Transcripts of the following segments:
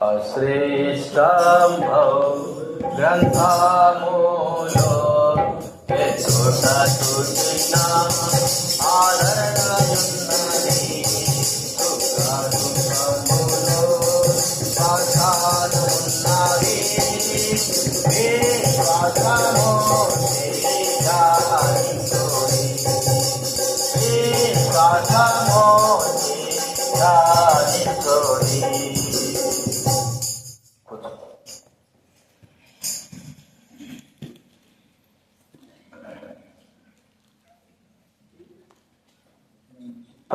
श्रेष्ठम्भौ ग्रन्थामूलो मोलो छोटा छोटि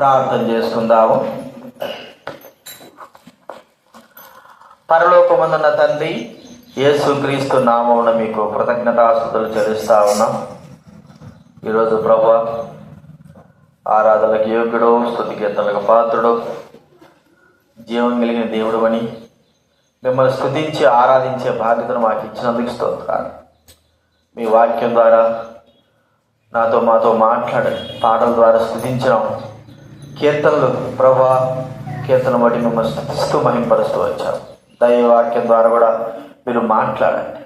ప్రార్థన చేసుకుందాము పరలోకమందున్న తండ్రి యేసుక్రీస్తు నామమున మీకు కృతజ్ఞతాస్తుతులు చెల్లిస్తా ఉన్నాం. ఈరోజు ప్రభా ఆరాధనలకు యోగ్యుడు స్థుతికీర్తనలకు పాత్రుడు జీవం కలిగిన దేవుడు అని మిమ్మల్ని స్థుతించి ఆరాధించే బాధ్యతను మాకు ఇచ్చినందుకు స్తోత్రాలు. మీ వాక్యం ద్వారా నాతో మాతో మాట్లాడండి పాటల ద్వారా స్థుతించడం కీర్తనలు ప్రభా కీర్తన బట్టి మిమ్మల్ని స్థుతిస్తూ మహింపరుస్తూ వచ్చాం దైవవాక్యం ద్వారా కూడా మీరు మాట్లాడండి.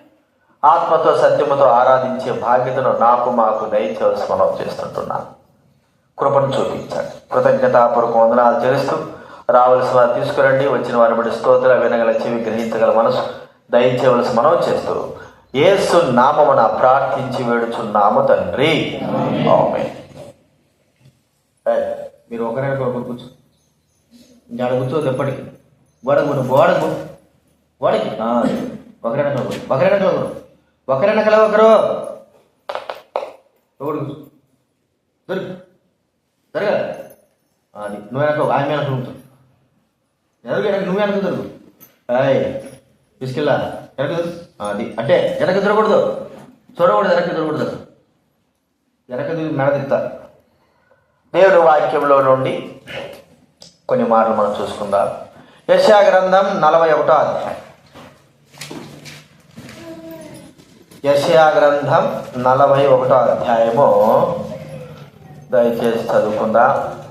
ఆత్మతో సత్యముతో ఆరాధించే బాధ్యతను నాకు మాకు దయచేసి మనం చేస్తుంటున్నాను కృపను చూపించండి. కృతజ్ఞతాపూర్వక వందనాలు చేస్తూ రావలసిన వారు తీసుకురండి. వచ్చిన వారిని బట్టి స్తోత్ర వినగల చెవి గ్రహించగల మనసు దయచేవలసి మనం చేస్తూ ఏసు నామమున ప్రార్థించి వేడుచున్నాము తండ్రి. ఆమేన్. మీరు ఒకరైనా ఒకరు కూర్చో ఇంకా కూర్చోదు ఎప్పటికి? గోడకు పోను, గోడకు గోడకి ఒకరైనా ఒకరు ఒకరైనా ఒకరు ఒకరైనా కల ఒకరు ఒకడు దొరికి. జరగ అది నువ్వు వెనక ఆమె వెనక కూర్చో ఎదురు వెనక నువ్వు వెనక దొరుకు. అయ్ తీసుకెళ్ళా. వెనక అది అంటే వెనక దొరకూడదు చూడకూడదు వెనక దొరకూడదు వెనక తిరిగి మెడ తిత్తా దేవుని వాక్యంలో నుండి కొన్ని మాటలు మనం చూసుకుందాం. యశా గ్రంథం నలభై ఒకటో అధ్యాయం. యశయా గ్రంథం నలభై ఒకటో అధ్యాయము. దయచేసి చదువుకుందాం.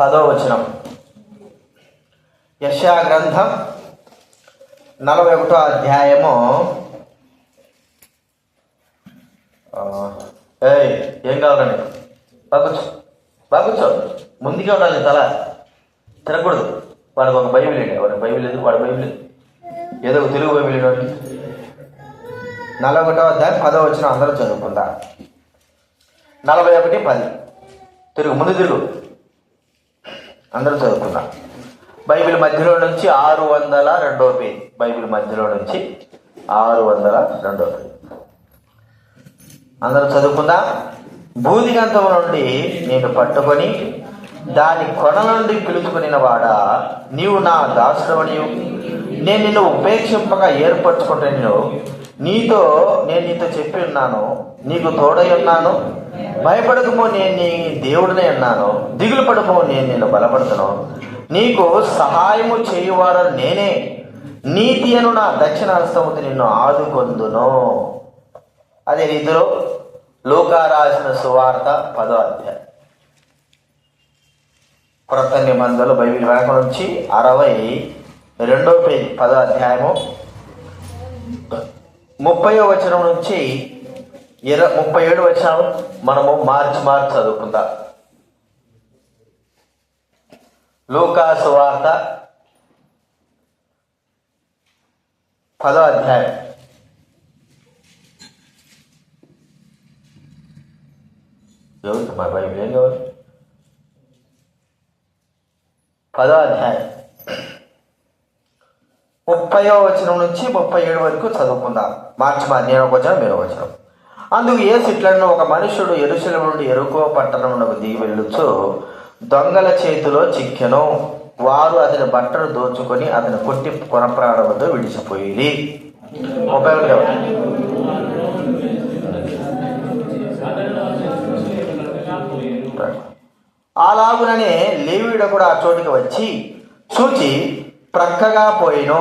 పదో వచనం. యశా గ్రంథం నలభై ఒకటో అధ్యాయము. ఏం కావాలండి? బాగుచ్చు బాగుచ్చో ముందుకే ఉండాలి తల. తిరగకూడదు వాడికి ఒక బైబిల్ లేండి వాడికి బైబిల్ లేదు వాడి భయం లేదు. ఏదో ఒక తెలుగు భయం లేడు వాడికి. నలభై ఒకటో అధ్యాయం పదో వచ్చిన అందరూ చదువుకుందా? నలభై ఒకటి పది. తిరుగు ముందు తిరుగు. అందరూ చదువుకుందాం? బైబిల్ మధ్యలో నుంచి ఆరు వందల రెండో పేజ్. బైబిల్ మధ్యలో నుంచి ఆరు వందల రెండో పేజ్. అందరూ చదువుకుందా? భూదిగంతం నుండి నేను పట్టుకొని దాని కొన నుండి పిలుచుకుని వాడా నీవు నా దాసుడవనియు. నేను నిన్ను ఉపేక్షింపగా ఏర్పరచుకుంటాను నీతో నేను నీతో చెప్పి ఉన్నాను. నీకు తోడై ఉన్నాను. భయపడకమో నేను నీ దేవుడినే ఉన్నాను దిగులు పడకమో నేను నిన్ను బలపడుతును. నీకు సహాయము చేయువారు నేనే. నీతి అను నా దక్షిణ హస్తముతో నిన్ను ఆదుకొందును. అదే రీతిలో లోకా రాసిన సువార్త పదో అధ్యాయం. క్రొత్త నిబంధనలు బైబిల్ వెనక నుంచి అరవై రెండో పేజ్ పదో అధ్యాయము ముప్పయో వచనం నుంచి ఇర ముప్పై ఏడు వచనం మనము మార్చి మార్చి చదువుకుందాం. లూకా సువార్త పదో అధ్యాయం. ఎవరు మా బైబిల్ ఏం కావాలి పదో అధ్యాయం. ముప్పయో వచనం నుంచి ముప్పై ఏడు వరకు చదువుకుందాం. మార్చి మా వచనం మీరు వచనం. అందుకు ఏ సిట్లను ఒక మనుషుడు ఎరుశల నుండి ఎరుకో పట్టణమునకు దిగి వెళ్ళొచ్చు దొంగల చేతిలో చిక్కెను. వారు అతని బట్టలు దోచుకొని అతని కొట్టి కొనప్రాడవద్దు విడిచిపోయి ఉపయోగం అలాగుననే లేవీడ కూడా ఆ చోటికి వచ్చి చూచి ప్రక్కగా పోయిను.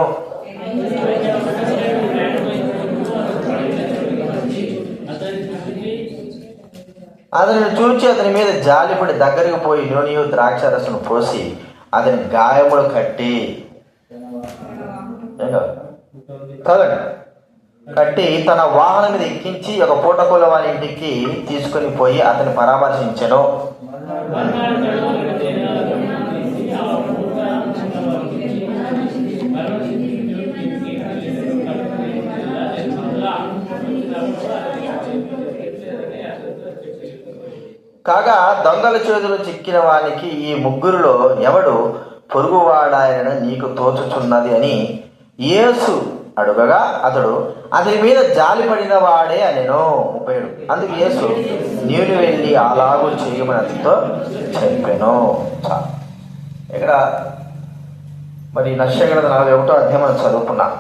అతని చూచి అతని మీద జాలిపడి దగ్గరికి పోయి నూనెయు ద్రాక్షరసను పోసి అతని గాయములు కట్టి. చదవండి కట్టి తన వాహనం మీద ఎక్కించి ఒక పూటకూల వారి ఇంటికి తీసుకొని పోయి అతని పరామర్శించను. కాగా దొంగల చేతులు చిక్కిన వానికి ఈ ముగ్గురులో ఎవడు పొరుగువాడాయనని నీకు తోచుచున్నది అని యేసు అడుగగా అతడు అతని మీద జాలిపడిన వాడే అనేను ముప్పై ఏడు. అందుకు యేసు నేను వెళ్ళి అలాగూ చేయమని అతనితో చెప్పాను ఇక్కడ మరి నష్టగ్రత నలభై ఒకటో అధ్యాయం మనం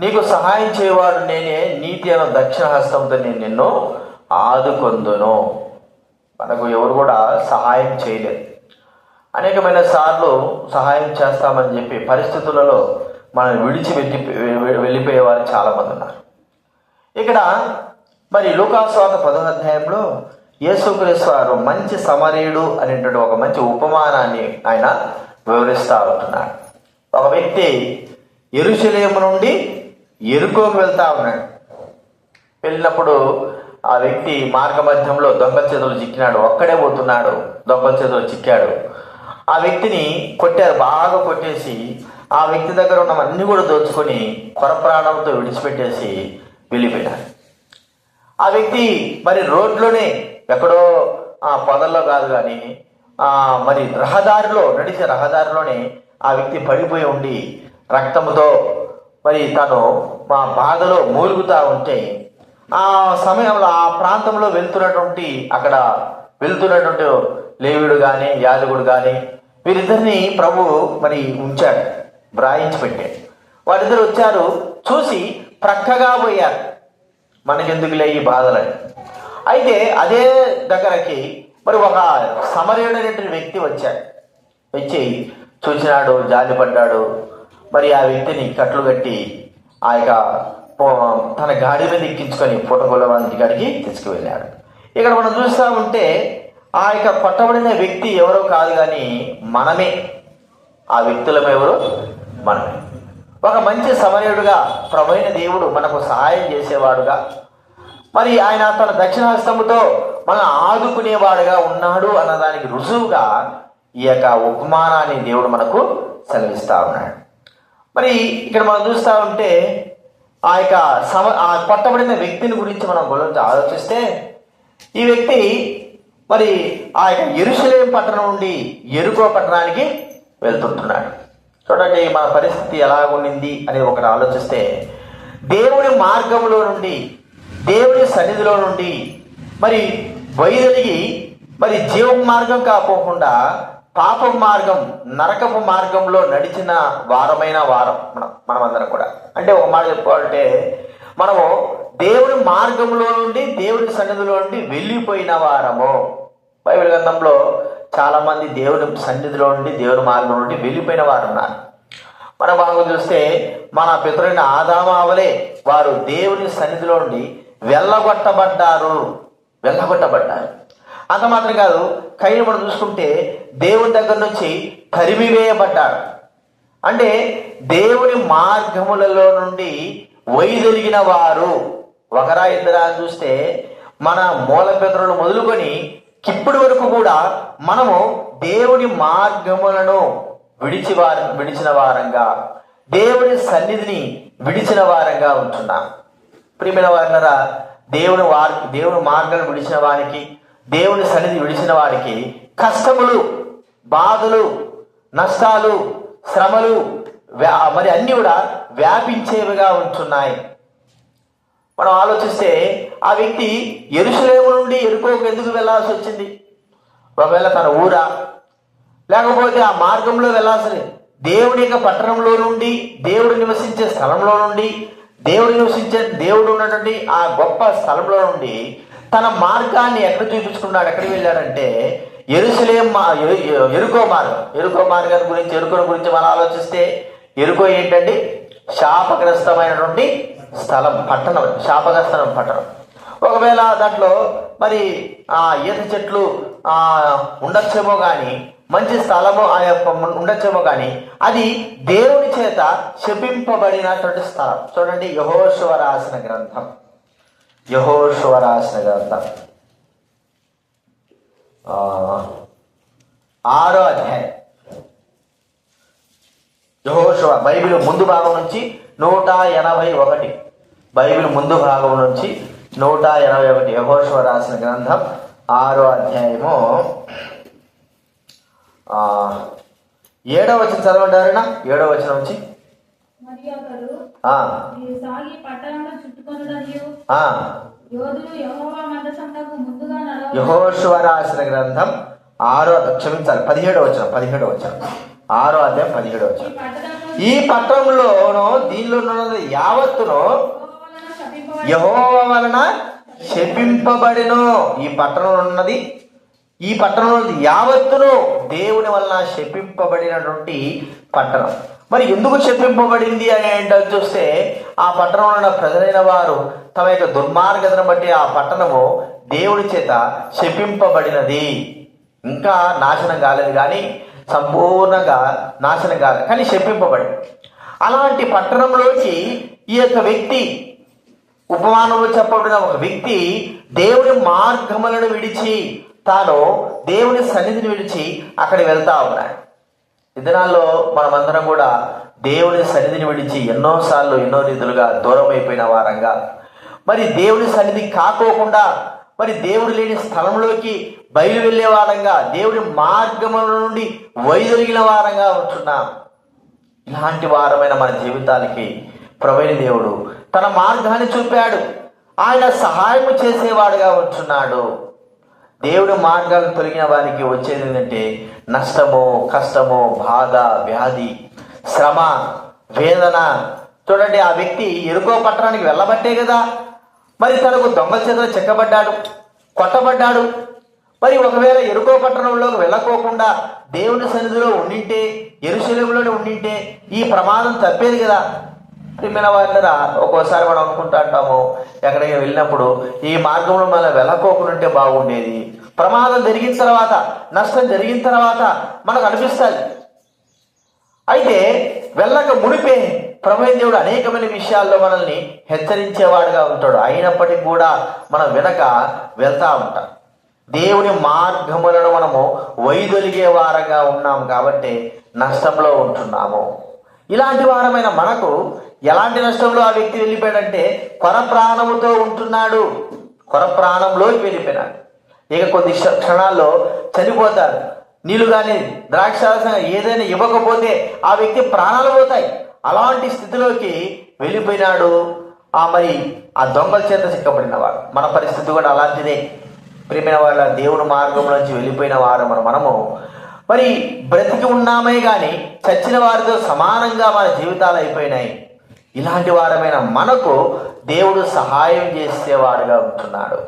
నీకు సహాయం చేయవాడు నేనే నీతి అన్న దక్షిణ హస్తంతో నేను నిన్ను ఆదుకొందును. మనకు ఎవరు కూడా సహాయం చేయలేదు. అనేకమైన సార్లు సహాయం చేస్తామని చెప్పి పరిస్థితులలో మనం విడిచి వెళ్ళి వెళ్ళిపోయేవారు చాలామంది ఉన్నారు. ఇక్కడ మరి లోకాస్వాత పదో అధ్యాయంలో యేసుక్రీస్తు వారు మంచి సమరీయుడు అనేటువంటి ఒక మంచి ఉపమానాన్ని ఆయన వివరిస్తూ ఉంటున్నాడు. ఒక వ్యక్తి ఎరుశలేము నుండి ఎరుకోకు వెళ్తా ఉన్నాడు. వెళ్ళినప్పుడు ఆ వ్యక్తి మార్గ మధ్యంలో దొంగల చేతులు చిక్కినాడు. ఒక్కడే పోతున్నాడు. దొంగల చేతులు చిక్కాడు. ఆ వ్యక్తిని కొట్టారు. బాగా కొట్టేసి ఆ వ్యక్తి దగ్గర ఉన్నవన్నీ కూడా దోచుకొని కొరప్రాణంతో విడిచిపెట్టేసి వెళ్ళిపోయినాడు ఆ వ్యక్తి మరి రోడ్లోనే ఎక్కడో ఆ పొదల్లో కాదు కానీ ఆ మరి రహదారిలో నడిచే రహదారిలోనే ఆ వ్యక్తి పడిపోయి ఉండి రక్తంతో మరి తను మా బాధలో మూలుగుతా ఉంటే ఆ సమయంలో ఆ ప్రాంతంలో వెళ్తున్నటువంటి అక్కడ వెళ్తున్నటువంటి లేవుడు కానీ యాదగుడు కానీ వీరిద్దరిని ప్రభు మరి ఉంచాడు. వ్రాయించి పెట్టాడు వాళ్ళిద్దరు వచ్చారు చూసి ప్రక్కగా పోయారు. మనకెందుకులే ఈ బాధలని. అయితే అదే దగ్గరకి మరి ఒక సమరయుడైనటువంటి వ్యక్తి వచ్చాడు. వచ్చి చూసినాడు జాలిపడ్డాడు. మరి ఆ వ్యక్తిని కట్లు కట్టి ఆ యొక్క తన గాడి మీద ఎక్కించుకొని పూటగొల్ల గారికి తీసుకువెళ్ళాడు. ఇక్కడ మనం చూస్తూ ఉంటే ఆ యొక్క పట్టబడిన వ్యక్తి ఎవరో కాదు కానీ మనమే. ఆ వ్యక్తులం మనమే. ఒక మంచి సమరయుడుగా ప్రభైన దేవుడు మనకు సహాయం చేసేవాడుగా. మరి ఆయన తన దక్షిణాస్తముతో మన ఆదుకునేవాడుగా ఉన్నాడు అన్నదానికి రుజువుగా ఈ యొక్క ఉపమానాన్ని దేవుడు మనకు సెలవిస్తా ఉన్నాడు. మరి ఇక్కడ మనం చూస్తూ ఉంటే ఆ యొక్క సమ ఆ పట్టబడిన వ్యక్తిని గురించి మనం గురించి ఆలోచిస్తే ఈ వ్యక్తి మరి ఆ యొక్క ఎరుసలేం పట్టణం నుండి ఎరుకో పట్టణానికి వెళ్తుంటున్నాడు. చూడండి మన పరిస్థితి ఎలా ఉండింది అని ఒకటి ఆలోచిస్తే దేవుని మార్గంలో నుండి దేవుని సన్నిధిలో నుండి మరి వైదొలిగి మరి జీవ మార్గం కాకోకుండా పాపం మార్గం నరకపు మార్గంలో నడిచిన వారమైన వారం మనం మనమందరం కూడా. అంటే ఒక మాట చెప్పుకోవాలంటే మనము దేవుని మార్గంలో నుండి దేవుని సన్నిధిలో నుండి వెళ్ళిపోయిన వారము. బైబిల్ గ్రంథంలో చాలామంది దేవుని సన్నిధిలో నుండి దేవుని మార్గం నుండి వెళ్ళిపోయిన వారు ఉన్నారు. మన బాగా చూస్తే మన పితరులైన ఆదామావలే వారు దేవుని సన్నిధిలో నుండి వెళ్ళగొట్టబడ్డారు. వెళ్ళగొట్టబడ్డారు. అంత మాత్రం కాదు కైలు మనం చూసుకుంటే దేవుని దగ్గర నుంచి తరిమివేయబడ్డాడు అంటే దేవుని మార్గములలో నుండి వైదొలిగిన వారు. ఒకరా ఇద్దరా చూస్తే మన మూల పితరులు మొదలుకొని ఇప్పటి వరకు కూడా మనము దేవుని మార్గములను విడిచి వారి విడిచిన వారంగా దేవుని సన్నిధిని విడిచిన వారంగా ఉంటున్నాం. ప్రియమైన వారినరా దేవుని వారి దేవుని మార్గాన్ని విడిచిన వారికి దేవుని సన్నిధి విడిచిన వారికి కష్టములు బాధలు నష్టాలు శ్రమలు వ్యా- మరి అన్నీ కూడా వ్యాపించేవిగా ఉంటున్నాయి. మనం ఆలోచిస్తే ఆ వ్యక్తి ఎరుసలేము నుండి ఎరుకోకు ఎందుకు వెళ్ళాల్సి వచ్చింది? ఒకవేళ తన ఊరా లేకపోతే ఆ మార్గంలో వెళ్ళాల్సింది. దేవుడి యొక్క పట్టణంలో నుండి దేవుడు నివసించే స్థలంలో నుండి దేవుడు నివసించే దేవుడు ఉన్నటువంటి ఆ గొప్ప స్థలంలో నుండి తన మార్గాన్ని ఎక్కడ చూపించుకున్నాడు? ఎక్కడికి వెళ్ళాడంటే ఎరుసలేం మా ఎరు- ఎరుకో మార్గం. ఎరుకో మార్గాన్ని గురించి ఎరుకోని గురించి మనం ఆలోచిస్తే ఎరుకో ఏంటండి? శాపగ్రస్తమైనటువంటి స్థలం పట్టణం శాపగ్రస్తమైన పట్టణం. ఒకవేళ దాంట్లో మరి ఆ ఈత చెట్లు ఆ ఉండొచ్చేమో కానీ మంచి స్థలము ఆ యొక్క ఉండొచ్చేమో కానీ అది దేవుని చేత శపింపబడినటువంటి స్థలం. చూడండి యహోశివ రాసిన గ్రంథం. యహోశివ రాసిన గ్రంథం. ఆరో అధ్యాయం. యహోశివ బైబిల్ ముందు భాగం నుంచి నూట ఎనభై ఒకటి. బైబిల్ ముందు భాగం నుంచి నూట ఎనభై ఒకటి. యహోశివ రాసిన గ్రంథం ఆరో అధ్యాయము. ఆ, ఏడో వచ్చిన చదవంటారేనా ఏడో వచ్చిన నుంచి? యెహోషువ రాసిన గ్రంథం ఆరో క్షమించాలి పదిహేడో వచ్చిన పదిహేడో వచ్చిన ఆరో అధ్యాయం పదిహేడు ఈ వచ్చిన ఈ పట్టణంలోను దీనిలో ఉన్నది యావత్తును వలన యహోవ వలన శపింపబడిను. ఈ పట్టణంలో ఉన్నది ఈ పట్టణంలో యావత్తును దేవుని వలన శపింపబడినటువంటి పట్టణం. మరి ఎందుకు శపింపబడింది అని ఏంటో చూస్తే ఆ పట్టణంలో ఉన్న ప్రజలైన వారు తమ యొక్క దుర్మార్గతను బట్టి ఆ పట్టణము దేవుని చేత శపింపబడినది. ఇంకా నాశనం కాలేదు కానీ సంపూర్ణంగా నాశనం కాదు కానీ చెప్పింపబడి అలాంటి పట్టణంలోకి ఈ యొక్క వ్యక్తి ఉపమానంలో చెప్పబడిన ఒక వ్యక్తి దేవుని మార్గములను విడిచి తాను దేవుని సన్నిధిని విడిచి అక్కడ వెళ్తా ఉన్నాడు. ఈ దినాల్లో మనమందరం కూడా దేవుని సన్నిధిని విడిచి ఎన్నోసార్లు ఎన్నో రీతులుగా దూరం అయిపోయిన వారంగా. మరి దేవుని సన్నిధి కాకోకుండా మరి దేవుడు లేని స్థలంలోకి బయలు వెళ్ళే వారంగా దేవుడి మార్గముల నుండి వైదొలిగిన వారంగా ఉంటున్నాం. ఇలాంటి వారమైన మన జీవితాలకి ప్రవీణ దేవుడు తన మార్గాన్ని చూపాడు. ఆయన సహాయం చేసేవాడుగా ఉంటున్నాడు. దేవుడి మార్గాలు తొలగిన వారికి వచ్చేది ఏంటంటే నష్టము కష్టము బాధ వ్యాధి శ్రమ వేదన. చూడండి ఆ వ్యక్తి ఎరుకో పట్టణానికి వెళ్ళబట్టే కదా. మరి తనకు దొంగ చేతిలో చెక్కబడ్డాడు కొట్టబడ్డాడు. మరి ఒకవేళ ఎరుకో పట్టణంలోకి వెళ్ళకోకుండా దేవుని సన్నిధిలో ఉండింటే ఎరుశలంలోనే ఉండింటే ఈ ప్రమాదం తప్పేది కదా. ప్రియమైన వారినరా ఒక్కోసారి మనం అనుకుంటా ఉంటాము ఎక్కడికి వెళ్ళినప్పుడు ఈ మార్గంలో మనం వెళ్ళకోకుండా ఉంటే బాగుండేది. ప్రమాదం జరిగిన తర్వాత నష్టం జరిగిన తర్వాత మనకు అనిపిస్తుంది. అయితే వెళ్ళక మునిపే ప్రభు దేవుడు అనేకమైన విషయాల్లో మనల్ని హెచ్చరించేవాడుగా ఉంటాడు. అయినప్పటికీ కూడా మనం వెనక వెళ్తా ఉంటాం. దేవుని మార్గములను మనము వైదొలిగే వారంగా ఉన్నాం కాబట్టి నష్టంలో ఉంటున్నాము. ఇలాంటి వారమైన మనకు ఎలాంటి నష్టంలో ఆ వ్యక్తి వెళ్ళిపోయాడంటే కొర ప్రాణముతో ఉంటున్నాడు. కొర ప్రాణంలోకి వెళ్ళిపోయినాడు. ఇక కొద్ది క్షణాల్లో చనిపోతాడు. నీళ్ళు కానీ ద్రాక్షారసం ఏదైనా ఇవ్వకపోతే ఆ వ్యక్తి ప్రాణాలు పోతాయి. అలాంటి స్థితిలోకి వెళ్ళిపోయినాడు. ఆ మరి ఆ దొంగల చేత చిక్కబడినవాడు మన పరిస్థితి కూడా అలాంటిదే. ప్రేమైన వాళ్ళ దేవుని మార్గంలోంచి వెళ్ళిపోయిన వారు మనము. మరి బ్రతికి ఉన్నామే కానీ చచ్చిన వారితో సమానంగా మన జీవితాలు అయిపోయినాయి. ఇలాంటి వారమైన మనకు దేవుడు సహాయం చేసేవాడుగా ఉంటున్నాడు.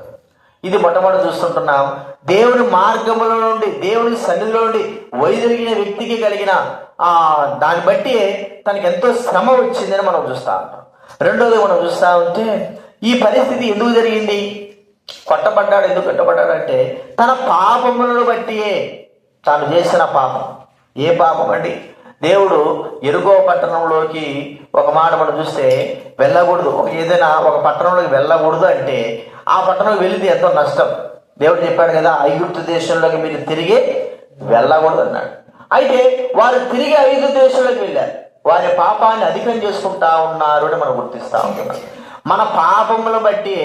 ఇది మొట్టమొదటి చూస్తుంటున్నాం. దేవుని మార్గముల నుండి దేవుని సన్నిధిలో నుండి వైదొలిగిన వ్యక్తికి కలిగిన ఆ దాన్ని బట్టి తనకి ఎంతో శ్రమ వచ్చిందని మనం చూస్తా ఉంటాం. రెండోది మనం చూస్తా ఉంటే ఈ పరిస్థితి ఎందుకు జరిగింది? కొట్టబడ్డాడు. ఎందుకు కొట్టబడ్డాడంటే తన పాపములను బట్టియే తాను చేసిన పాపం. ఏ పాపం అండి? దేవుడు ఎరుగో పట్టణంలోకి ఒక మాట మనం చూస్తే వెళ్ళకూడదు. ఒక ఏదైనా ఒక పట్టణంలోకి వెళ్ళకూడదు అంటే ఆ పట్టణంలోకి వెళ్ళింది ఎంతో నష్టం. దేవుడు చెప్పాడు కదా ఐగుప్తు దేశంలోకి మీరు తిరిగి వెళ్ళకూడదు అన్నాడు. అయితే వారు తిరిగి ఐగుప్తు దేశంలోకి వెళ్ళారు. వారి పాపాన్ని అధికం చేసుకుంటా ఉన్నారు అని మనం గుర్తిస్తా ఉంటున్నాం. మన పాపములను బట్టి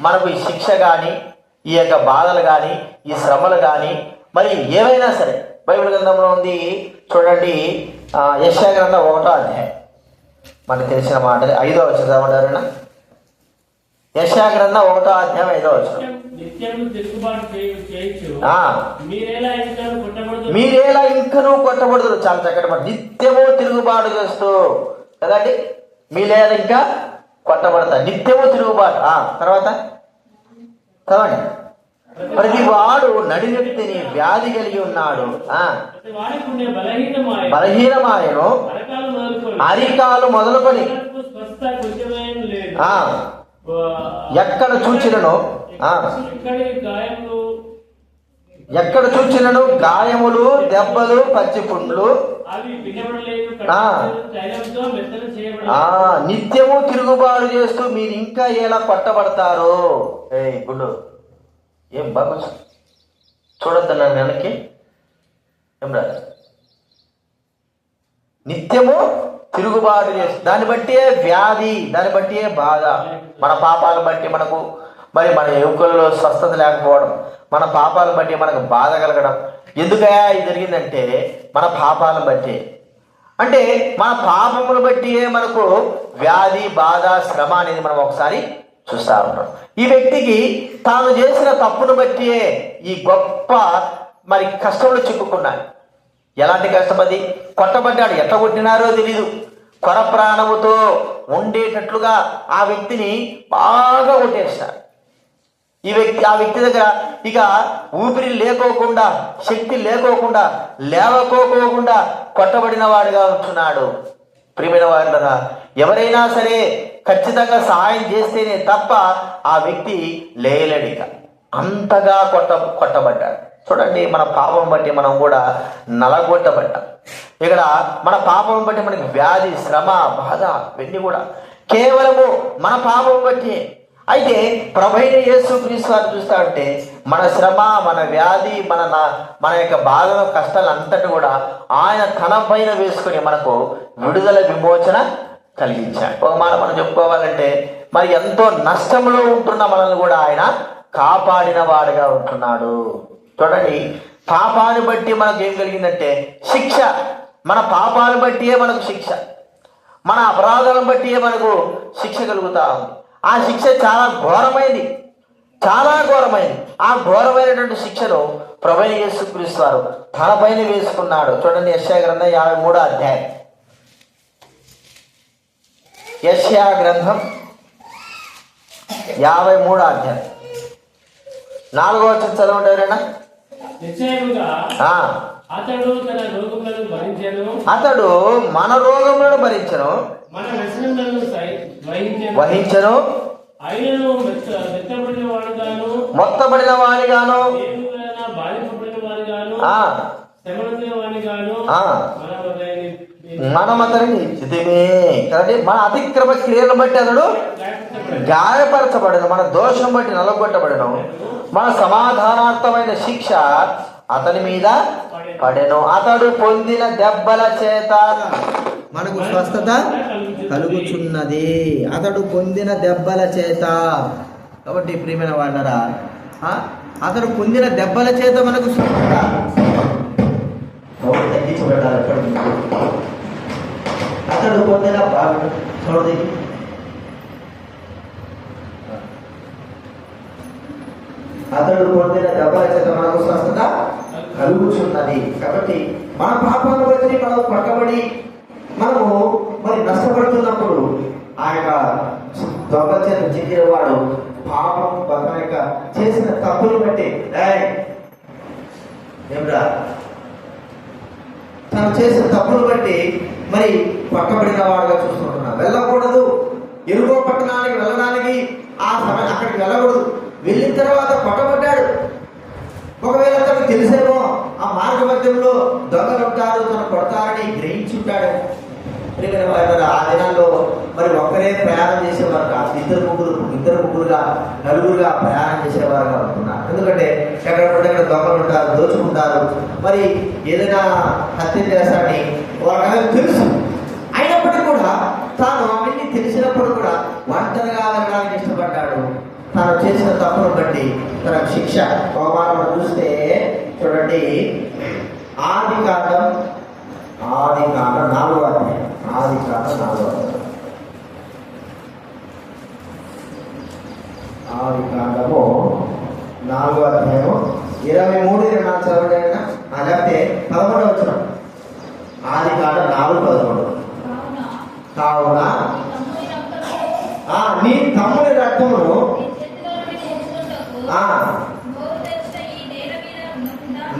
మనకు ఈ శిక్ష కానీ ఈ యొక్క బాధలు కానీ ఈ శ్రమలు కానీ మరి ఏవైనా సరే. బైబిల్ గ్రంథంలో ఉంది చూడండి యెషయా గ్రంథం ఒకటో అధ్యాయం. మనకు తెలిసిన మాట ఐదో వచ్చిన చదవడారైనా యశా గ్రంథం ఒకటో అధ్యాయం ఐదో వచ్చిన. మీరేలా ఇంకనూ కొట్టబడదు చాలా చక్కటి నిత్యము తిరుగుబాటు చేస్తూ. కదండి? మీరేలా ఇంకా? పట్టబడతా నిత్యము తిరుగుబాటు. తర్వాత? చదవండి ప్రతి వాడు నడినెత్తిని వ్యాధి కలిగి ఉన్నాడు. బలహీనమాయను మొదలుకొని అరికాలు మొదలుకొని ఎక్కడ చూచినను? ఎక్కడ చూచినను? గాయములు దెబ్బలు పచ్చి పుండ్లు నిత్యము తిరుగుబాటు చేస్తూ మీరు ఇంకా ఎలా కొట్టబడతారు ఏ గుండు. ఏం బాగా చూడొద్దు నన్ను వెనక్కి. ఏం రా? నిత్యము తిరుగుబాటు చేస్తూ దాన్ని బట్టే వ్యాధి దాన్ని బట్టే బాధ. మన పాపాలను బట్టి మనకు మరి మన ఎముకల్లో స్వస్థత లేకపోవడం మన పాపాలను బట్టి మనకు బాధ కలగడం ఎందుకయా ఇది జరిగిందంటే మన పాపాలను బట్టి. అంటే మన పాపమును బట్టియే మనకు వ్యాధి బాధ శ్రమ అనేది మనం ఒకసారి చూస్తా ఉంటాం. ఈ వ్యక్తికి తాను చేసిన తప్పును బట్టియే ఈ గొప్ప మరి కష్టంలో చిక్కుకున్నాడు. ఎలాంటి కష్టం అది? కొట్టబడ్డాడు. ఎట్ట కొట్టినారో తెలీదు. కొర ప్రాణముతో ఉండేటట్లుగా ఆ వ్యక్తిని బాగా కొట్టేస్తాడు. ఈ వ్యక్తి ఆ వ్యక్తి దగ్గర ఇక ఊపిరి లేకోకుండా శక్తి లేకోకుండా లేవకోకోకుండా కొట్టబడిన వాడుగా ఉంటున్నాడు. ప్రియమైన వారిగా ఎవరైనా సరే ఖచ్చితంగా సహాయం చేస్తేనే తప్ప ఆ వ్యక్తి లేయలేడిక అంతగా కొట్ట కొట్టబడ్డాడు. చూడండి మన పాపం బట్టి మనం కూడా నలగొట్టబడ్డాం. ఇక్కడ మన పాపం బట్టి మనకి వ్యాధి శ్రమ బాధ ఇవన్నీ కూడా కేవలము మన పాపం బట్టి అయితే ప్రభైన యేసు క్రీస్తు వారు చూస్తా ఉంటే మన శ్రమ మన వ్యాధి మన నా- మన యొక్క బాధల కష్టాలు అంతటి కూడా ఆయన తన పైన వేసుకుని మనకు విడుదల విమోచన కలిగించాడు. ఒక మాట మనం చెప్పుకోవాలంటే మరి ఎంతో నష్టంలో ఉంటున్న మనల్ని కూడా ఆయన కాపాడిన వాడుగా ఉంటున్నాడు. చూడండి పాపాన్ని బట్టి మనకు ఏం కలిగిందంటే శిక్ష. మన పాపాన్ని బట్టియే మనకు శిక్ష. మన అపరాధాలను బట్టియే మనకు శిక్ష కలుగుతా ఉంది. ఆ శిక్ష చాలా ఘోరమైనది చాలా ఘోరమైనది ఆ ఘోరమైనటువంటి శిక్షను ప్రభైన యేసుక్రీస్తు వారు తన పైన వేసుకున్నాడు. చూడండి యశ్యా గ్రంథం యాభై మూడో అధ్యాయం. యశ్యా గ్రంథం యాభై మూడో అధ్యాయం. నాలుగో వచ్చిన చదవండి ఎవరైనా? అతడు తన రోగములను భరించెను. అతడు మన రోగములను భరించను. మన వ్యసనములను వహించెను. ఆయనను మెత్తబడిన వాడుగాను. మొత్తబడిన దేవులైన బాధింపబడిన. మన అతనిని చితిమే కాబట్టి మన అతిక్రమ క్రియలను బట్టి అతడు. గాయపరచబడను. మన దోషం బట్టి నలగొట్టబడను. మన సమాధానార్థమైన శిక్ష అతని మీద పడెను. అతడు పొందిన దెబ్బల చేత మనకు స్వస్థత కలుగుచున్నది. అతడు పొందిన దెబ్బల చేత. కాబట్టి ప్రియమైన వాళ్ళరా అతడు పొందిన దెబ్బల చేత మనకు స్వస్థత? అతడు పొందిన చూడండి. అతడు పొందిన దెబ్బల చేత మనకు స్వస్థత కలుగుచున్నది. కాబట్టి మన పాపాల బట్టి మనం పక్కబడి మనము మరి నష్టపడుతున్నప్పుడు ఆ యొక్క దొంగ చేత వాడు పాపం తన యొక్క చేసిన తప్పులు బట్టి "ఏయ్, తను చేసిన తప్పులు బట్టి మరి పక్కబడిన వాడుగా చూస్తుంటున్నా వెళ్ళకూడదు. ఎరుగో పట్టణానికి వెళ్ళడానికి ఆ సమయం అక్కడికి వెళ్ళకూడదు. వెళ్ళిన తర్వాత పట్టబడ్డాడు. ఒకవేళ తనకు తెలిసేమో ఆ మార్గ మధ్యంలో దొంగలు ఉంటారు తను కొడతారని గ్రహించుంటాడు. ప్రియమైన ఆ దినాల్లో మరి ఒక్కరే ప్రయాణం చేసేవారు కాదు. ఇద్దరు ముగ్గురు ఇద్దరు ముగ్గురుగా నలుగురుగా ప్రయాణం చేసేవారుగా ఉంటున్నారు. ఎందుకంటే ఎక్కడ పడితే అక్కడ దొంగలు ఉంటారు దోచుకుంటారు. మరి ఏదైనా హత్య చేస్తాడని వాళ్ళకి తెలుసు. అయినప్పటికీ కూడా తాను అవన్నీ తెలిసినప్పుడు కూడా ఒంటరిగా వెళ్ళడానికి ఇష్టపడ్డాడు తాను చేసిన తప్పును బట్టి తన శిక్ష అవమానం చూస్తే చూడండి ఆది కాలం ఆది కాలం నాలుగో అధ్యాయం. ఆది కాలం నాలుగో ఆది కాలము నాలుగో అధ్యాయము. ఇరవై మూడు ఇరవై నాలుగు చదవండి అయినా లేకపోతే పదమూడు వచ్చిన ఆది కాలం నాలుగు పదమూడు కావున కావున నీ తమ్ముని రక్తమును ఆ, నీ తమ్ముని రక్తమును నీ చేతిలో పెట్టుకొనుటకు ఆ, నోరు తెరిచిన ఈ నేల మీద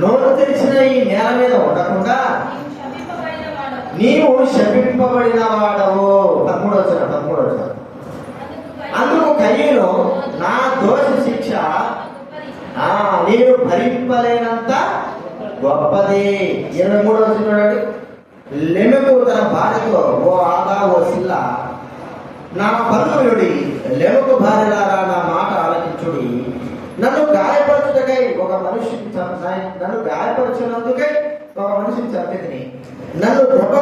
నోరు తెరిచిన ఈ నేల మీద ఉండకుండా నీవు శపింపబడిన వాడవు. శపింపబడిన వాడవు తమ్ముడు వచ్చిన తమ్ముడు వచ్చిన అందుకు కయ్యను నా దోష శిక్ష ఆ, నేను భరింపలేనంత నా పనులు వినుడి లెవకు భార్యలారా నా మాట ఆలకించుడి నన్ను గాయపరచుటకై ఒక మనిషిని చంప- నన్ను గాయపరచినందుకై ఒక మనిషిని చంపిదిని నన్ను దెబ్బ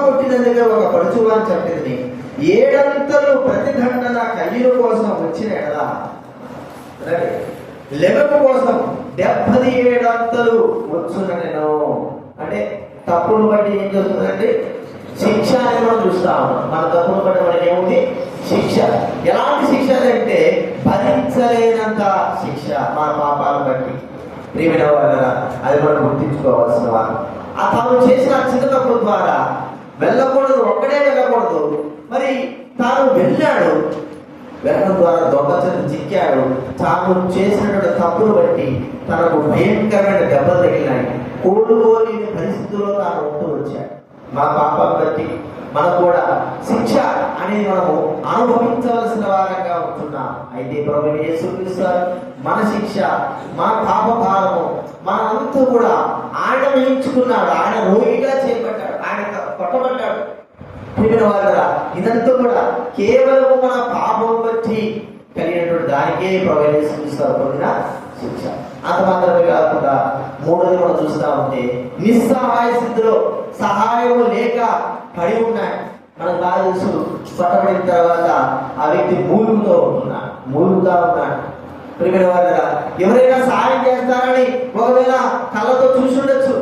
కొట్టినందుకే అని చెప్పింది ఏడంతలు ప్రతిదండన కయ్యూరు కోసం వచ్చిన ఎడలా. లెవెన్ కోసం డెబ్బది ఏడంతలు వచ్చున నేను. అంటే తప్పును బట్టి ఏం చేస్తుందంటే శిక్ష అని మనం చూస్తాము మన తప్పును బట్టి మనకి ఏముంది? శిక్ష. ఎలాంటి శిక్ష అంటే భరించలేనంత శిక్ష మన పాపాలను బట్టి. ప్రియమైన అది మనం గుర్తించుకోవాల్సిన వారు. తాను చేసిన చిన్న తప్పుల ద్వారా వెళ్ళకూడదు ఒక్కడే వెళ్ళకూడదు. మరి తాను వెళ్ళాడు. వెళ్ళడం ద్వారా దొంగతనం చిక్కాడు. తాను చేసినటువంటి తప్పులు బట్టి తనకు భయంకరమైన దెబ్బలు తగిలినాయి. కోలుకోలేని పరిస్థితుల్లో తాను ఉంటూ వచ్చాడు. మా పాపం బట్టి మనకు కూడా శిక్ష అనేది మనము అనుభవించవలసిన వారంగా ఉంటున్నాం. అయితే ప్రభు యేసుక్రీస్తారు మన శిక్ష మన పాప భారము మనంతా కూడా ఆయన వహించుకున్నాడు ఆయన రోగిగా చేపట్టాడు. ఆయన కొట్టబడ్డాడు ప్రియమైన ఇదంతా కూడా కేవలం మన పాపం బట్టి కలిగినటువంటి దానికే ప్రవేశిస్తారు పొందిన శిక్ష. అంత మాత్రమే కాకుండా మూడోది మనం చూస్తా ఉంటే నిస్సహాయ స్థితిలో సహాయం లేక పడి ఉన్నాయి మనకు బాగా తెలుసు పట్టబడిన తర్వాత ఆ వ్యక్తి మూలుగుతో ఉంటున్నాడు మూలుగుతా ఉన్నాడు. ప్రియమైన వాళ్ళ ఎవరైనా సహాయం చేస్తారని ఒకవేళ కళ్ళతో చూసి ఉండొచ్చు.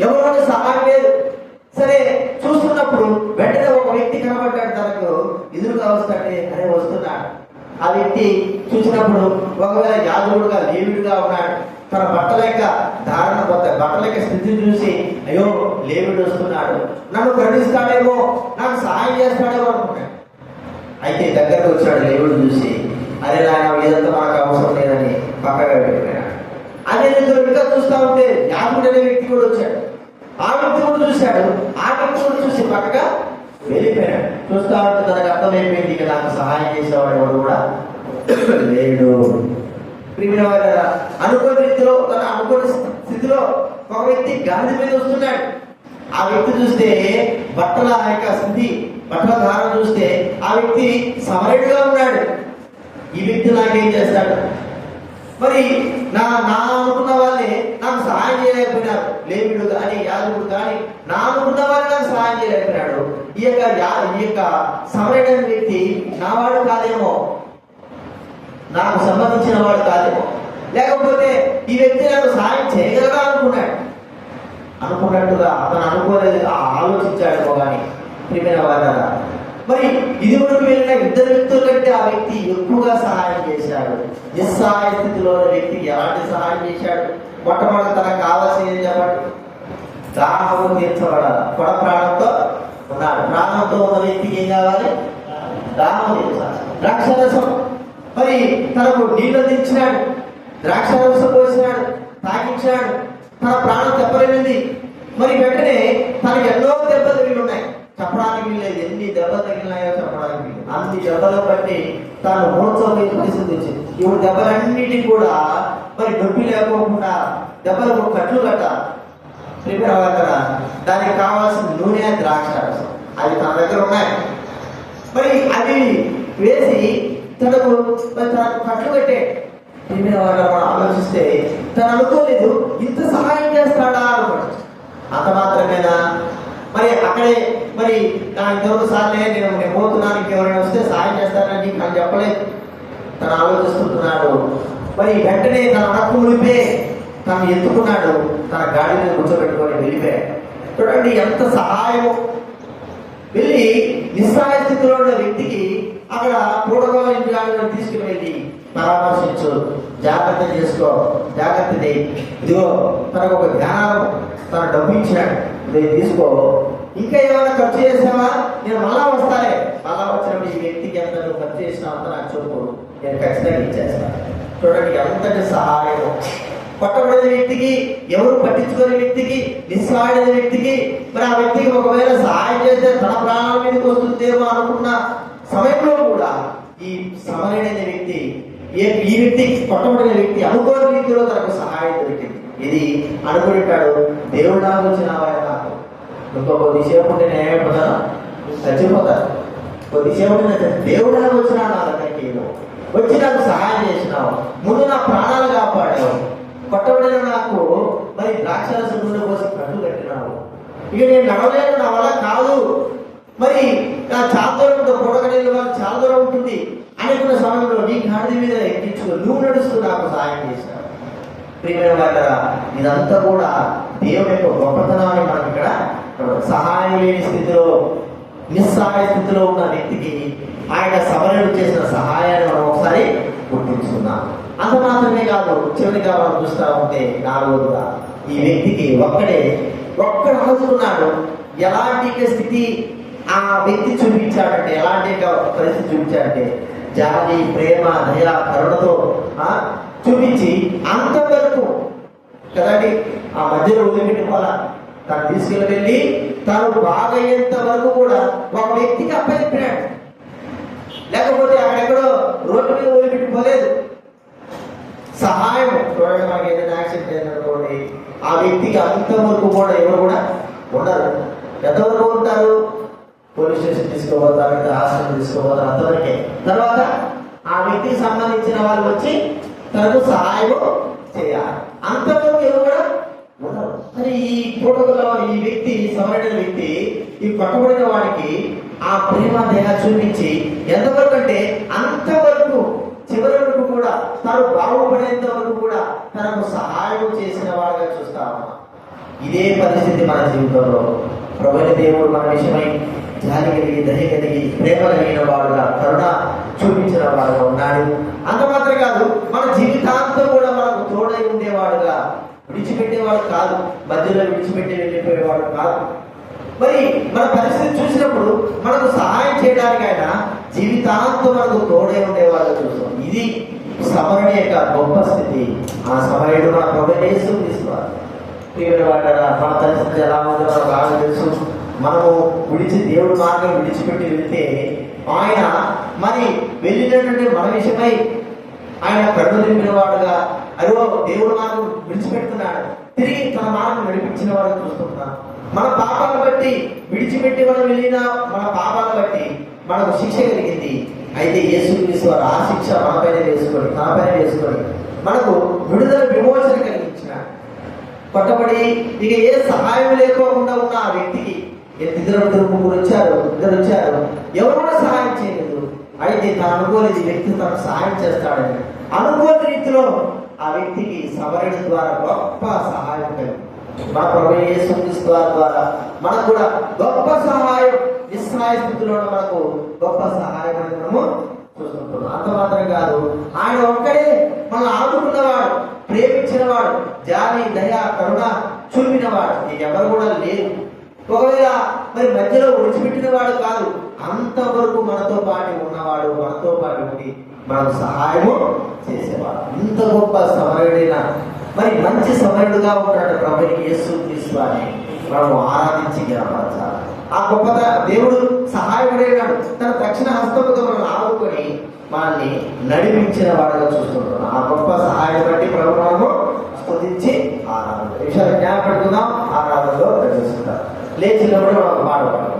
ఎవరు సహాయం లేదు. సరే చూస్తున్నప్పుడు వెంటనే ఒక వ్యక్తి కనబడ్డాడు తనకు. ఎదురుగా వస్తాడే అరే వస్తున్నాడు ఆ వ్యక్తి చూసినప్పుడు ఒకవేళ యాదవుడుగా లేవుడుగా ఉన్నాడు. తన బట్టల యొక్క ధారణ బట్టల యొక్క స్థితిని చూసి అయ్యో లేవుడు వస్తున్నాడు. నన్ను కరుణిస్తాడేమో నాకు సహాయం చేస్తాడేమో అనుకున్నాడు. అయితే దగ్గరకు వచ్చాడు లేవుడు చూసి అరే నాయన ఇదంతా మనకు అవసరం లేదని పక్కగా వెళ్ళిపోయాడు. అదే నేను ఇంకా చూస్తా ఉంటే యాదవుడు అనే వ్యక్తి కూడా వచ్చాడు. ఆ వ్యక్తి కూడా చూశాడు. ఆ వ్యక్తి కూడా చూసి పక్కగా వెళ్ళిపోయాడు. చూస్తా ఉంటే తనకు అర్థమైపోయింది ఇక నాకు సహాయం చేసేవాడు ఎవడు కూడా లేడు. అనుకోని రీతిలో తన అనుకోని స్థితిలో ఒక వ్యక్తి గాంధీ మీద వస్తున్నాడు. ఆ వ్యక్తి చూస్తే బట్టల యొక్క స్థితి బట్టల ధారణ చూస్తే ఆ వ్యక్తి సమరుడుగా ఉన్నాడు. ఈ వ్యక్తి నాకేం చేస్తాడు? మరి నా నా అనుకున్న వాళ్ళే నాకు సహాయం చేయలేకపోయినారు. లేవిడు కానీ యాదవుడు కానీ నా అనుకున్న వాళ్ళు నాకు సహాయం చేయలేకపోయినాడు. ఈ యొక్క ఈ యొక్క సమరణ వ్యక్తి నా వాడు కాదేమో. నాకు సంబంధించిన వాడు కాదేమో. లేకపోతే ఈ వ్యక్తి నాకు సహాయం చేయగలరా అనుకున్నాడు. అనుకున్నట్టుగా అతను అనుకోలేదు ఆ ఆలోచించాడేమో కానీ. ప్రియమైన వారా మరి ఇది వరకు వెళ్ళిన ఇద్దరు వ్యక్తుల కంటే ఆ వ్యక్తి ఎక్కువగా సహాయం చేశాడు. నిస్సహాయ స్థితిలో ఉన్న వ్యక్తికి ఎలాంటి సహాయం చేశాడు? మొట్టమొదటి తనకు కావాల్సింది చెప్పండి? దాహము తీర్చబడాలి. కొడ ప్రాణంతో ఉన్నాడు. ప్రాణంతో ఉన్న వ్యక్తికి ఏం కావాలి? దాహము తీర్చాలి. ద్రాక్షరసం. మరి తనకు నీళ్ళు తెచ్చినాడు ద్రాక్షరసం పోసినాడు. తాగించాడు. తన ప్రాణం తెప్పలేనింది. మరి వెంటనే తనకు ఎన్నో దెబ్బలు తగిలి ఉన్నాయి చెప్పడానికి వీల్లేదు దెబ్బలు తగిలినాయో చెప్పడానికి అన్ని దెబ్బలు బట్టి తాను మూర్చోపోయే పరిస్థితి ఇప్పుడు దెబ్బలన్నిటి కూడా మరి డబ్బు లేకోకుండా దెబ్బలకు కట్లు కట్ట. ప్రిపేర్ అవ్వాలి కదా? దానికి కావాల్సిన నూనె ద్రాక్ష రసం. అవి తన దగ్గర ఉన్నాయి. మరి అవి వేసి తనకు మరి తనకు కట్లు కట్టే. ప్రిపేర్ అవ్వాలి మనం ఆలోచిస్తే తను అనుకోలేదు ఇంత సహాయం చేస్తాడా అనుకోండి అంత మాత్రమేనా? మరి అక్కడే మరి నా ఇంతవరకు సార్లే నేను నేను పోతున్నాను ఇంకెవరైనా వస్తే సహాయం చేస్తానని నాకు చెప్పలేదు. తను ఆలోచిస్తుంటున్నాడు. మరి వెంటనే తన అడక్కు ఉడిపే తను ఎత్తుకున్నాడు. తన గాడి మీద కూర్చోబెట్టుకొని వెళ్ళిపోయాడు చూడండి ఎంత సహాయము. వెళ్ళి నిస్సహాయ స్థితిలో ఉన్న వ్యక్తికి అక్కడ పూడగోల ఇంటి గాడిని తీసుకుని వెళ్ళి పరామర్శించు. జాగ్రత్త చేసుకో. జాగ్రత్తది ఇదిగో తనకు ఒక జ్ఞానం తన డబ్బు ఇచ్చాడు నేను తీసుకో. ఇంకా ఏమైనా ఖర్చు చేసావా నేను మళ్ళా వస్తానే. మళ్ళా వచ్చినప్పుడు ఈ వ్యక్తికి ఎంత నువ్వు ఖర్చు చేసినావు నాకు చెప్పు. నేను ఖచ్చితంగా ఇచ్చేస్తాను చూడండి ఎంతటి సహాయం. కొట్టబడిన వ్యక్తికి ఎవరు పట్టించుకునే వ్యక్తికి నిస్సహాయమైన వ్యక్తికి మరి ఆ వ్యక్తికి ఒకవేళ సహాయం చేస్తే తన ప్రాణాల మీదకి వస్తుందేమో అనుకున్న సమయంలో కూడా ఈ సమరైన వ్యక్తి ఏ ఈ వ్యక్తి కొట్టబడిన వ్యక్తి అనుకోని రీతిలో తనకు సహాయం దొరికింది. ఇది అనుకుంటాడు దేవుడు నాకు వచ్చిన నాకు. ఇంకొక విషయం ఉంటే నేనేమైపోతాను చచ్చిపోతాను. కొద్దిసేపు దేవుడా వచ్చినా నా వచ్చి నాకు సహాయం చేసినావు. ముందు నా ప్రాణాలు కాపాడావు. కొట్టబడిన నాకు మరి ద్రాక్షరసం నుండి కోసం కట్టు కట్టినావు. ఇక నేను నడవలేను నా వల్ల కాదు. మరి నా చాలా దూరం ఉంటుంది పొడగడేది వాళ్ళు చాలా దూరం ఉంటుంది. అనుకున్న సమయంలో నీ గాడిద మీద ఎక్కించుకో నువ్వు నడుస్తూ నాకు సహాయం చేసినావు ప్రియమైన వాళ్ళ ఇదంతా కూడా దేవుని యొక్క గొప్పతనాన్ని మనం ఇక్కడ సహాయం లేని స్థితిలో నిస్సహాయ స్థితిలో ఉన్న వ్యక్తికి ఆయన సమరణ చేసిన సహాయాన్ని మనం ఒకసారి గుర్తించుకుందాం. అంత మాత్రమే కాదు చివరిగా మనం చూస్తా ఉంటే నాలుగోదుగా ఈ వ్యక్తికి ఒక్కడే ఒక్కడు ఆదుకున్నాడు ఎలాంటి స్థితి ఆ వ్యక్తి చూపించాడంటే ఎలాంటి పరిస్థితి చూపించాడంటే జాలి ప్రేమ దయ కరుణతో చూపించి అంతవరకు కదండి ఆ మధ్యలో వదిలిపెట్టుకోవాలా తను తీసుకెళ్ళి వెళ్ళి తాను బాగయ్యేంత వరకు కూడా ఒక వ్యక్తికి అప్పచెప్పినాడు. లేకపోతే అక్కడెక్కడో రోడ్డు మీద వదిలిపెట్టి పోలేదు సహాయం చూడండి మనకి ఏదైనా యాక్సిడెంట్ అయినటువంటి ఆ వ్యక్తికి అంతవరకు కూడా ఎవరు కూడా ఉండరు. ఎంతవరకు ఉంటారు? పోలీస్ స్టేషన్ తీసుకోపోతారు లేదా హాస్పిటల్ తీసుకోపోతారు అంతవరకే. తర్వాత ఆ వ్యక్తికి సంబంధించిన వాళ్ళు వచ్చి తనకు సహాయం చేయాలి. అంతవరకు ఎవరు ఉండరు. మరి ఈ ఫోటోలో ఈ వ్యక్తి సమరైన వ్యక్తి ఈ పట్టుబడిన వాడికి ఆ ప్రేమ దయ చూపించి ఎంతవరకు అంటే అంతవరకు చివరి వరకు కూడా తను బాగుపడేంత వరకు కూడా తనకు సహాయం చేసిన వాడుగా చూస్తాము ఇదే పరిస్థితి మన జీవితంలో. ప్రభుత్వ దేవుడు మన విషయమై జాలి కలిగి దయ కలిగి ప్రేమ కలిగిన వాడుగా కరుణ చూపించిన వాడుగా ఉన్నాడు అంత మాత్రమే కాదు మన జీవితాంతం కూడా మనకు తోడై ఉండేవాడుగా విడిచిపెట్టేవాడు కాదు మధ్యలో విడిచిపెట్టి వెళ్ళిపోయేవాడు కాదు. మరి మన పరిస్థితి చూసినప్పుడు మనకు సహాయం చేయడానికి ఆయన జీవితాంతం మనకు తోడై ఉండేవాడు చూస్తాం. ఇది సమరణ యొక్క గొప్ప స్థితి. ఆ సమరుడు మన ప్రభు తీసుకోవాలి మన పరిస్థితి ఎలా ఉందో మనకు బాగా తెలుసు. మనము విడిచి దేవుడి మార్గం విడిచిపెట్టి వెళ్తే ఆయన మరి వెళ్ళినటువంటి మన విషయమై ఆయన కళ్ళు వాడుగా అదిగో దేవుడు మార్గం విడిచిపెడుతున్నాడు. తిరిగి తన మార్గం నడిపించిన వాడు చూస్తున్నాం మన పాపాలను బట్టి విడిచిపెట్టి మనం వెళ్ళిన మన పాపాలను బట్టి మనకు శిక్ష కలిగింది. అయితే యేసుక్రీస్తు వారు ఆ శిక్ష మనపైన వేసుకొని తనపైన వేసుకొని మనకు విడుదల విమోచన కలిగించిన. కొట్టబడి ఇక ఏ సహాయం లేకోకుండా ఉన్న ఆ వ్యక్తికి ఇద్దరు ముగ్గురు వచ్చారు ఇద్దరు వచ్చారు. ఎవరు కూడా సహాయం చేయలేదు. అయితే తను అనుకోలేదు వ్యక్తి తనకు సహాయం చేస్తాడని. అనుకోని రీతిలో ఆ వ్యక్తికి సవరణ ద్వారా గొప్ప సహాయం కలిగింది. మన ప్రభు యేసుక్రీస్తు ద్వారా ద్వారా మనకు కూడా గొప్ప సహాయం నిస్సహాయ స్థితిలో మనకు గొప్ప సహాయం అని మనము చూస్తుంటున్నాం. అంత మాత్రం కాదు. ఆయన ఒక్కడే మనల్ని ఆదుకున్నవాడు ప్రేమించినవాడు జాలి దయ కరుణ చూపినవాడు. ఎవరు కూడా లేరు. ఒకవేళ మరి మధ్యలో విడిచిపెట్టిన వాడు కాదు అంతవరకు మనతో పాటు ఉన్నవాడు మనతో పాటు ఉండి మనం సహాయము చేసేవాడు. ఇంత గొప్ప సమరుడైన మరి మంచి సమరుడుగా ఉంటాడు ప్రభు యేసు తీసుకుని అని ఆరాధించి గెలపరచాలి ఆ గొప్ప దేవుడు సహాయపడేవాడు. తన దక్షిణ హస్తముతో మనం ఆదుకొని మనల్ని నడిపించిన వాడుగా చూస్తుంటున్నాం ఆ గొప్ప సహాయం బట్టి ప్రభు మనము స్తుతించి ఆరాధన విషయాలు జ్ఞాపడుకుందాం ఆరాధనలో ప్రవేశిస్తాం లేచినప్పుడు మనం పాడవాలి